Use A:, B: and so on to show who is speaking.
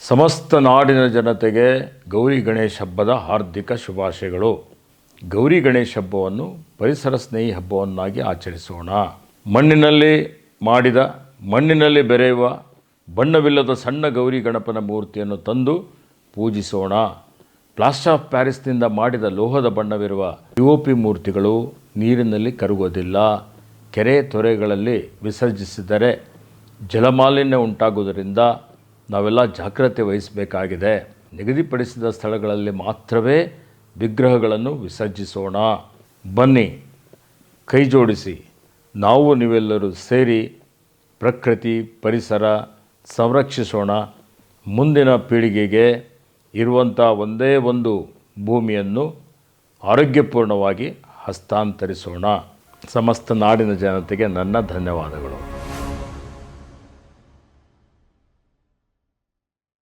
A: ಸಮಸ್ತ ನಾಡಿನ ಜನತೆಗೆ ಗೌರಿ ಗಣೇಶ ಹಬ್ಬದ ಹಾರ್ದಿಕ ಶುಭಾಶಯಗಳು. ಗೌರಿ ಗಣೇಶ ಹಬ್ಬವನ್ನು ಪರಿಸರ ಸ್ನೇಹಿ ಹಬ್ಬವನ್ನಾಗಿ ಆಚರಿಸೋಣ. ಮಣ್ಣಿನಲ್ಲಿ ಮಾಡಿದ, ಮಣ್ಣಿನಲ್ಲಿ ಬೆರೆಯುವ, ಬಣ್ಣವಿಲ್ಲದ ಸಣ್ಣ ಗೌರಿ ಗಣಪನ ಮೂರ್ತಿಯನ್ನು ತಂದು ಪೂಜಿಸೋಣ. ಪ್ಲಾಸ್ಟರ್ ಆಫ್ ಪ್ಯಾರಿಸ್ನಿಂದ ಮಾಡಿದ ಲೋಹದ ಬಣ್ಣವಿರುವ ಪಿ ಮೂರ್ತಿಗಳು ನೀರಿನಲ್ಲಿ ಕರಗೋದಿಲ್ಲ ಕೆರೆ ತೊರೆಗಳಲ್ಲಿ ವಿಸರ್ಜಿಸಿದರೆ ಜಲಮಾಲಿನ್ಯ ಉಂಟಾಗುವುದರಿಂದ ನಾವೆಲ್ಲ ಜಾಗ್ರತೆ ವಹಿಸಬೇಕಾಗಿದೆ. ನಿಗದಿಪಡಿಸಿದ ಸ್ಥಳಗಳಲ್ಲಿ ಮಾತ್ರವೇ ವಿಗ್ರಹಗಳನ್ನು ವಿಸರ್ಜಿಸೋಣ. ಬನ್ನಿ, ಕೈ ಜೋಡಿಸಿ. ನಾವು ನೀವೆಲ್ಲರೂ ಸೇರಿ ಪ್ರಕೃತಿ, ಪರಿಸರ ಸಂರಕ್ಷಿಸೋಣ. ಮುಂದಿನ ಪೀಳಿಗೆಗೆ ಇರುವಂಥ ಒಂದೇ ಒಂದು ಭೂಮಿಯನ್ನು ಆರೋಗ್ಯಪೂರ್ಣವಾಗಿ ಹಸ್ತಾಂತರಿಸೋಣ. ಸಮಸ್ತ ನಾಡಿನ ಜನತೆಗೆ ನನ್ನ ಧನ್ಯವಾದಗಳು.